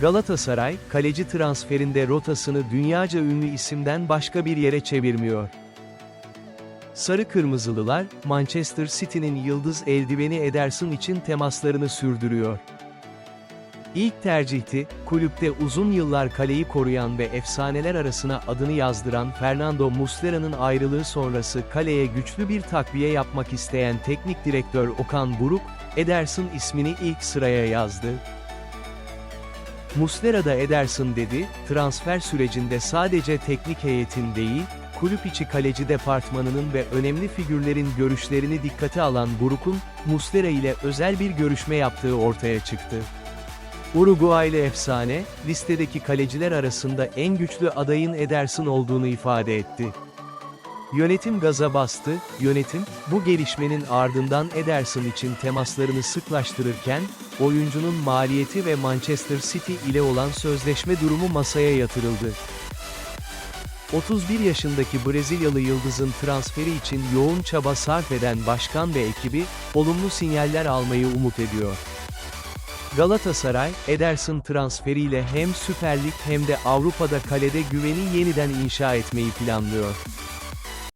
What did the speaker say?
Galatasaray, kaleci transferinde rotasını dünyaca ünlü isimden başka bir yere çevirmiyor. Sarı Kırmızılılar, Manchester City'nin yıldız eldiveni Ederson için temaslarını sürdürüyor. İlk tercihti, kulüpte uzun yıllar kaleyi koruyan ve efsaneler arasına adını yazdıran Fernando Muslera'nın ayrılığı sonrası kaleye güçlü bir takviye yapmak isteyen teknik direktör Okan Buruk, Ederson ismini ilk sıraya yazdı. Muslera da Ederson dedi, transfer sürecinde sadece teknik heyetin değil, kulüp içi kaleci departmanının ve önemli figürlerin görüşlerini dikkate alan Buruk'un, Muslera ile özel bir görüşme yaptığı ortaya çıktı. Uruguaylı efsane, listedeki kaleciler arasında en güçlü adayın Ederson olduğunu ifade etti. Yönetim gaza bastı, yönetim, bu gelişmenin ardından Ederson için temaslarını sıklaştırırken, oyuncunun maliyeti ve Manchester City ile olan sözleşme durumu masaya yatırıldı. 31 yaşındaki Brezilyalı yıldızın transferi için yoğun çaba sarf eden başkan ve ekibi, olumlu sinyaller almayı umut ediyor. Galatasaray, Ederson transferiyle hem Süper Lig hem de Avrupa'da kalede güveni yeniden inşa etmeyi planlıyor.